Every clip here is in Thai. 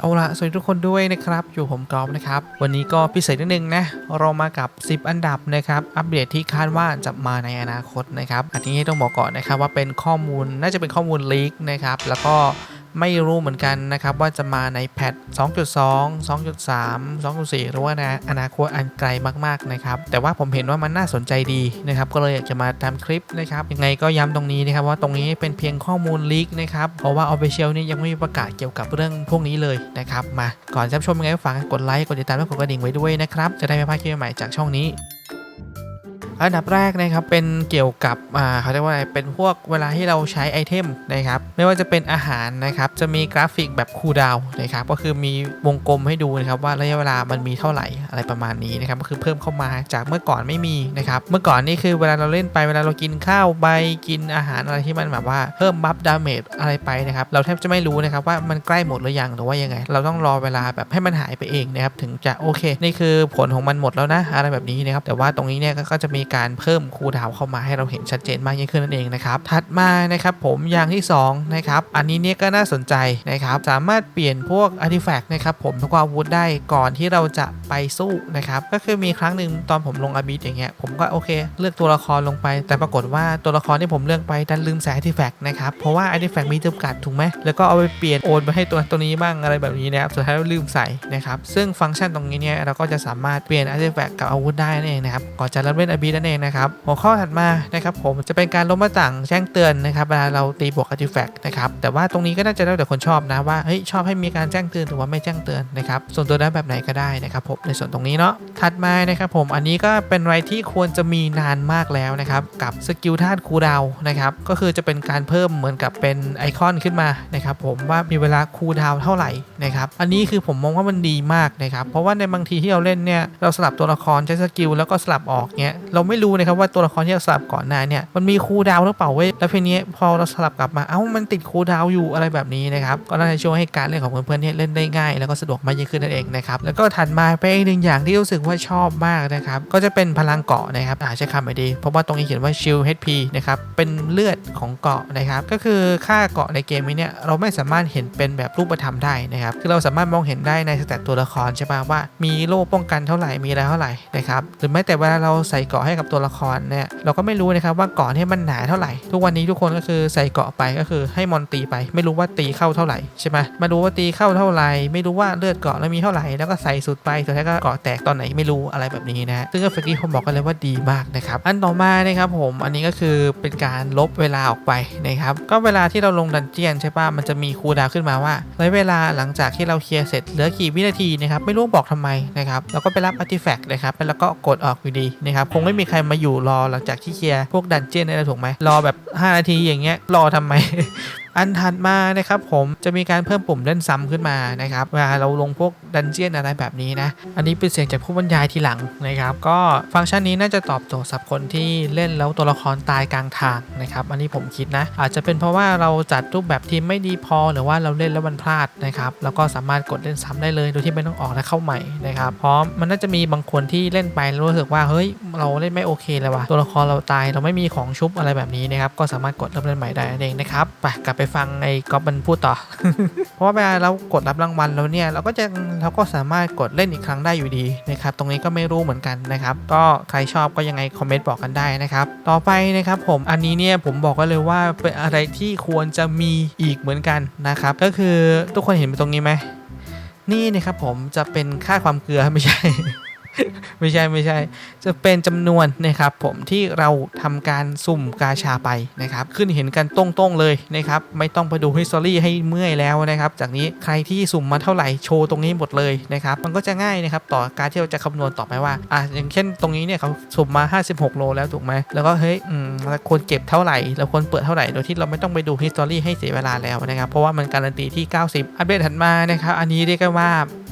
เอาละสวัสดีทุกคนด้วยนะครับ อยู่ผมกอล์ฟนะครับ วันนี้ก็พิเศษนิดนึงนะ เรามากับ 10 อันดับนะครับ อัปเดตที่คาดว่าจะมาในอนาคตนะครับ อันนี้ต้องบอกก่อนนะครับว่าเป็นข้อมูลน่าจะเป็นข้อมูลลีกนะครับ แล้วก็ ไม่รู้เหมือนกันนะครับว่าจะมาในแพท2.2 2.3 2.4 หรือว่าในอนาคตอันไกลมากๆนะครับ แต่ว่าผมเห็นว่ามันน่าสนใจดีนะครับ ก็เลยอยากจะมาทำคลิปนะครับ ยังไงก็ย้ำตรงนี้นะครับว่าตรงนี้เป็นเพียงข้อมูลลีกนะครับ เพราะว่า Official นี่ยังไม่มีประกาศเกี่ยวกับเรื่องพวกนี้เลยนะครับ มาก่อนจะชมยังไงก็ฝากกดไลค์ กดติดตามและกดกระดิ่งไว้ด้วยนะครับ จะได้ไม่พลาดคลิปใหม่จากช่องนี้ อันดับแรกนะครับเป็นเกี่ยวกับอ่าเขาเรียกว่าอะไรเป็นพวกเวลาที่เราใช้ไอเทมนะครับไม่ว่าจะเป็นอาหารนะครับจะมีกราฟิกแบบคูดาวนะครับก็คือมีวงกลมให้ดูนะครับว่าระยะเวลามันมีเท่าไหร่อะไรประมาณนี้นะครับก็คือเพิ่มเข้ามาจากเมื่อก่อนไม่มีนะครับเมื่อก่อนนี่คือเวลาเราเล่นไปเวลาเรากินข้าวใบกินอาหารอะไรที่มันแบบว่าเพิ่มบัฟดาเมจอะไรไปนะครับเราแทบจะไม่รู้นะครับว่ามันใกล้หมดหรือยังหรือว่ายังไง เราต้องรอเวลาแบบให้มันหายไปเองนะครับถึงจะโอเค นี่คือผลของมันหมดแล้วนะอะไรแบบนี้นะครับแต่ว่าตรงนี้เนี่ยก็จะมีการเพิ่มคูลดาวเข้ามาให้เราเห็นชัดเจนมากยิ่งขึ้นนั่นเองนะครับ ถัดมานะครับผมอย่างที่สองนะครับอันนี้เนี่ยก็น่าสนใจนะครับสามารถเปลี่ยนพวกอาร์ติแฟกต์นะครับผมแล้วก็อาวุธได้ก่อนที่เราจะไปสู้นะครับก็คือมีครั้งหนึ่งตอนผมลงอาบิสอย่างเงี้ยผมก็โอเค เลือกตัวละครลงไป แต่ปรากฏว่าตัวละครที่ผมเลือกไปดันลืมใส่อาร์ติแฟกต์นะครับเพราะว่าอาร์ติแฟกต์มีจำกัดถูกไหมแล้วก็เอาไปเปลี่ยนโอนไปให้ตัวตัวนี้บ้างอะไรแบบนี้นะครับสุดท้ายเราลืมใส่นะครับซึ่งฟังก์ชันตรงนี้เนี่ยเราก็จะสามารถเปลี่ยนอาร์ติแฟกต์กับอาวุธได้นั่นเองนะครับก่อนจะเริ่มเล่นอาบิสนั่นเองนะครับหัวข้อถัดมานะครับผมจะเป็นการลบหน้าต่างแจ้งเตือนนะครับเวลาเราตีบวกอาร์ติแฟกต์นะครับแต่ว่าตรงนี้ก็น่าจะแล้วแต่คนชอบนะว่าเฮ้ยชอบให้มีการแจ้งเตือนหรือว่าไม่แจ้งเตือนนะครับส่วนตัวได้แบบไหนก็ได้นะครับผมในส่วนตรงนี้เนาะถัดมานะครับผมอันนี้ก็เป็นอะไรที่ควรจะมีนานมากแล้วนะครับกับสกิลธาตุคูดาวนะครับก็คือจะเป็นการเพิ่มเหมือนกับเป็นไอคอนขึ้นมานะครับผมว่ามีเวลาคูดาวเท่าไหร่นะครับอันนี้คือผมมองว่ามันดีมากนะครับเพราะว่าในบางทีที่เราเล่นเนี่ยเราสลับตัวละครใช้สกิลแล้วก็สลับออกเนี่ยเราไม่รู้นะครับว่าตัวละครที่เราสลับก่อนหน้าเนี่ยมันมีคูดาวหรือเปล่าเว้ยแล้วทีนี้พอเราสลับกลับมาเอ้ามันติดคูดาวอยู่อะไรแบบนี้นะครับก็น่าจะช่วยให้การเล่นของเพื่อนๆเนี่ยเล่นได้ง่าย แล้วก็สะดวกมากยิ่งขึ้นนั่นเองนะครับแล้วก็ถัดมาเป็นอีกหนึ่งอย่างที่รู้สึกว่าชอบมากนะครับก็จะเป็นพลังเกาะนะครับอาใช้คำไปดี เพราะว่าตรงนี้เขียนว่า shield HP นะครับเป็นเลือดของเกาะนะครับก็คือค่าเกาะในเกมนี้เนี่ยเราไม่สามารถเห็นเป็นแบบรูปธรรมได้นะครับคือเราสามารถมองเห็นได้ในสแตตตัวละครใช่ป่ะว่ามีโล่ป้องกันเท่าไหร่มีอะไรเท่าไหร่นะครับหรือแม้แต่เวลาเราใส่เกาะให้กับตัวละครเนี่ยเราก็ไม่รู้นะครับว่าเกาะเนี่ยมันหนาเท่าไหร่ ทุกวันนี้ทุกคนก็คือใส่เกาะไปก็คือให้มอนตีไป ไม่รู้ว่าตีเข้าเท่าไหร่ใช่ไหมมาดูว่าตีเข้าเท่าไหร่ ไม่รู้ว่าเลือดเกาะแล้วมีเท่าไหร่แล้วก็ใส่สุดไปสุดท้ายก็เกาะแตกตอนไหนไม่รู้อะไรแบบนี้นะซึ่งก็เฟกกี้ผมบอกกันเลยว่าดีมากนะครับอันต่อมานะครับผมอันนี้ก็คือเป็นการลบเวลาออกไปนะครับก็เวลาที่เราลงดันเจียนใช่ป่ะมันจะมีคูลดาวขึ้นมาว่าระยะเวลาหลังจากที่เราเคลียร์เสร็จเหลือกี่วินาทีนะครับไม่รู้บอกทำไมนะครับแล้วก็ไปรับอาร์ติแฟกต์นะครับแล้วก็กดออกอยู่ดีนะครับคงไม่มีใครมาอยู่รอหลังจากที่เคลียร์พวกดันเจี้ยนได้แล้วถูกไหมรอแบบ 5 นาทีอย่างเงี้ยรอทำไม อันถัดมานะครับผมจะมีการเพิ่มปุ่มเล่นซ้ำขึ้นมานะครับเวลาเราลงพวกดันเจียนอะไรแบบนี้นะ อันนี้เป็นเสียงจากผู้บรรยายทีหลังนะครับ ก็ฟังก์ชันนี้น่าจะตอบโจทย์สำหรับคนที่เล่นแล้วตัวละครตายกลางทางนะครับ อันนี้ผมคิดนะ อาจจะเป็นเพราะว่าเราจัดรูปแบบทีมไม่ดีพอ หรือว่าเราเล่นแล้วมันพลาดนะครับแล้วก็สามารถกดเล่นซ้ำได้เลยโดยที่ไม่ต้องออกและเข้าใหม่นะครับเพราะมันน่าจะมีบางคนที่เล่นไปแล้วรู้สึกว่าเฮ้ยเราเล่นไม่โอเคเลยว่ะตัวละครเราตายเราไม่มีของชุบอะไรแบบนี้นะครับก็สามารถกดเริ่มเล่นใหม่ได้นั่นเองนะครับไปกลับไปฟังไอ้ก๊อฟมันพูดต่อ เพราะว่าเวลาเรากดรับรางวัลแล้วเนี่ยเราก็จะเราก็สามารถกดเล่นอีกครั้งได้อยู่ดีนะครับตรงนี้ก็ไม่รู้เหมือนกันนะครับก็ใครชอบก็ยังไงคอมเมนต์บอกกันได้นะครับต่อไปนะครับผมอันนี้เนี่ยผมบอกกันเลยว่าเป็นอะไรที่ควรจะมีอีกเหมือนกันนะครับก็คือทุกคนเห็นตรงนี้ไหมนี่นะครับผมจะเป็นค่าความเกลือไม่ใช่ ไม่ใช่ไม่ใช่ จะเป็นจำนวนนะครับผมที่เราทำการสุ่มกาชาไปนะครับ ขึ้นเห็นกันตรงๆเลยนะครับ ไม่ต้องไปดู history ให้เมื่อยแล้วนะครับ จากนี้ใครที่สุ่มมาเท่าไหร่โชว์ตรงนี้หมดเลยนะครับ มันก็จะง่ายนะครับต่อการที่เราจะคำนวณต่อไปว่าอะอย่างเช่นตรงนี้เนี่ยเขาสุ่มมา 56 โลแล้วถูกไหมแล้วก็เฮ้ยอืมเราควรเก็บเท่าไหร่เราควรเปิดเท่าไหร่โดยที่เราไม่ต้องไปดู history ให้เสียเวลาแล้วนะครับ เพราะว่ามันการันตีที่ 90 อัปเดตถัดมานะครับ อันนี้เรียกได้ว่า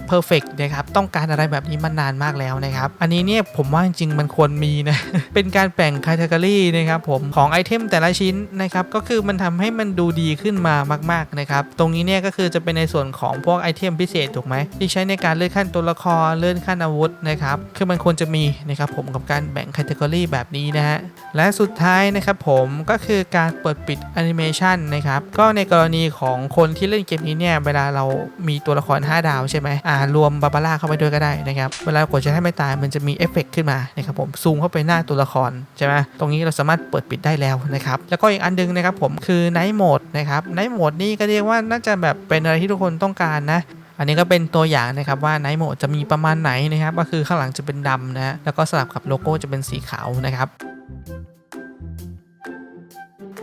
เพอร์เฟกนะครับต้องการอะไรแบบนี้มานานมากแล้วนะครับอันนี้เนี่ยผมว่าจริงๆมันควรมีนะ เป็นการแบ่งคาตากรีนะครับผมของไอเทมแต่ละชิ้นนะครับก็คือมันทำให้มันดูดีขึ้นมามากๆนะครับตรงนี้เนี่ยก็คือจะเป็นในส่วนของพวกไอเทมพิเศษถูกไหมที่ใช้ในการเลื่อนขั้นตัวละครเลื่อนขั้นอาวุธนะครับคือมันควรจะมีนะครับผมกับการแบ่งคาตากรีแบบนี้นะฮะและสุดท้ายนะครับผมก็คือการเปิดปิดแอนิเมชันนะครับก็ในกรณีของคนที่เล่นเกมนี้เนี่ยเวลาเรามีตัวละคร 5 ดาวใช่ไหมอ่ารวมบาบาร่าเข้าไปด้วยก็ได้นะครับ เวลากดจะให้ไม่ตายมันจะมีเอฟเฟกต์ขึ้นมานะครับผมซูมเข้าไปหน้าตัวละครใช่ไหมตรงนี้เราสามารถเปิดปิดได้แล้วนะครับแล้วก็อีกอันหนึงนะครับผมคือไนท์โหมดนะครับไนท์โหมดนี่ก็เรียกว่าน่าจะแบบเป็นอะไรที่ทุกคนต้องการนะอันนี้ก็เป็นตัวอย่างนะครับว่าไนท์โหมดจะมีประมาณไหนนะครับก็คือข้างหลังจะเป็นดำนะแล้วก็สลับกับโลโก้จะเป็นสีขาวนะครับ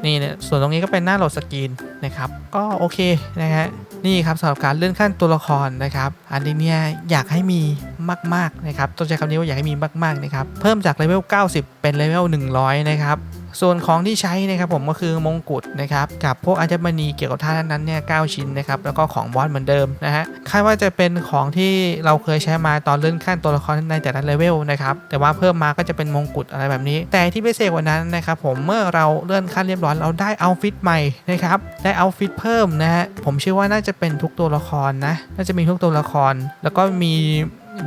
นี่เนี่ยส่วนตรงนี้ก็เป็นหน้าโหลดสกรีนนะครับ ก็โอเคนะฮะนี่ครับสำหรับการเลื่อนขั้นตัวละครนะครับ อันนี้เนี่ยอยากให้มีมากๆนะครับต้องใช้คำนี้ว่าอยากให้มีมากๆนะครับ เพิ่มจากเลเวล 90 เป็นเลเวล 100 นะครับ ส่วนของที่ใช้นะครับผมก็คือมงกุฎนะครับกับพวกอัญมณีเกี่ยวกับท่านั้นเนี่ยเชิ้นนะครับแล้วก็ของบอสเหมือนเดิมนะฮะคาดว่าจะเป็นของที่เราเคยใช้มาตอนเลื่อนขั้นตัวละครในแต่ละเลเวลนะครับแต่ว่าเพิ่มมาก็จะเป็นมงกุฎอะไรแบบนี้ แต่ที่พิเศษกว่านั้นนะครับผมเมื่อเราเลื่อนขั้นเรียบร้อยเราได้เอาฟิตใหม่นะครับได้เอาฟิตเพิ่มนะฮะผมเชื่อว่าน่าจะเป็นทุกตัวละครนะน่าจะมีทุกตัวละคร แล้วก็มี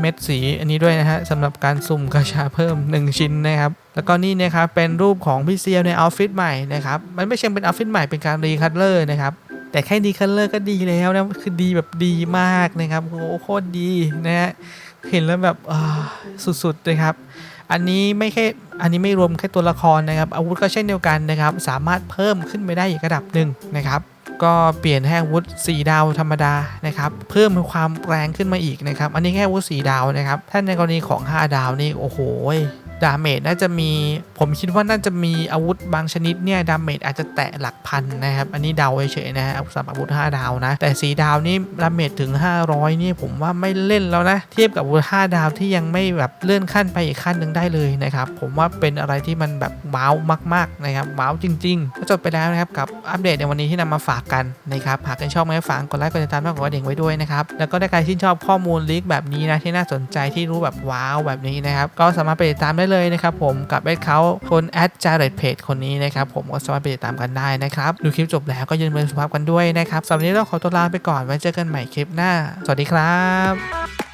เม็ดสีอันนี้ด้วยนะฮะสำหรับการสุ่มกระชาเพิ่ม 1 ชิ้นนะครับ แล้วก็นี่นะครับเป็นรูปของพี่เซียวในเอาฟิตใหม่นะครับมันไม่ใช่เป็นเอาฟิตใหม่เป็นการรีคัลเลอร์นะครับแต่แค่ดีคัลเลอร์ก็ดีแล้วนะ คือดีแบบดีมากนะครับโอ้โหโคตรดีนะฮะ เห็นแล้วแบบอ่าสุดๆนะครับ อันนี้ไม่แค่ อันนี้ไม่รวมแค่ตัวละครนะครับ อาวุธก็เช่นเดียวกันนะครับ สามารถเพิ่มขึ้นไปได้อีกระดับหนึ่งนะครับ ก็เปลี่ยนให้อาวุธ4ดาวธรรมดานะครับเพิ่มความแรงขึ้นมาอีกนะครับอันนี้แค่วุธ4ดาวนะครับถ้าในกรณีของ 5 ดาวนี่โอ้โห ดาเมจน่าจะมี ผมคิดว่าน่าจะมีอาวุธบางชนิดเนี่ยดาเมจอาจจะแตะหลักพันนะครับ อันนี้เดาเฉยๆนะฮะสำหรับอาวุธ 5 ดาวนะ แต่ 4 ดาวนี่ดาเมจถึง 500 นี่ผมว่าไม่เล่นแล้วนะ เทียบกับอาวุธ 5 ดาวที่ยังไม่แบบเลื่อนขั้นไปอีกขั้นหนึ่งได้เลยนะครับ ผมว่าเป็นอะไรที่มันแบบว้าวมากๆนะครับว้าวจริง ๆ ก็จบไปแล้วนะครับกับอัปเดตในวันนี้ที่นำมาฝากกันนะครับหากใครชอบไม่ฝากกดไลค์กดติดตามแล้วกดกระดิ่งไว้ด้วยนะครับแล้วก็ถ้าใครชื่ชอบข้อมูลลีกแบบนี้นะที่น่าสนใจที่รู้แบบว้าวแบบนี้นะครับก็สามารถไปติดตามได้เลยนะครับผมกับแอดเขาคนแอดจาร์เรตเพจคนนี้นะครับผมก็สามารถไปติดตามกันได้นะครับดูคลิปจบแล้วก็ยืนมือสุภาพกันด้วยนะครับสำหรับวันนี้ต้องขอตัวลาไปก่อนไว้เจอกันใหม่คลิปหน้า สวัสดีครับ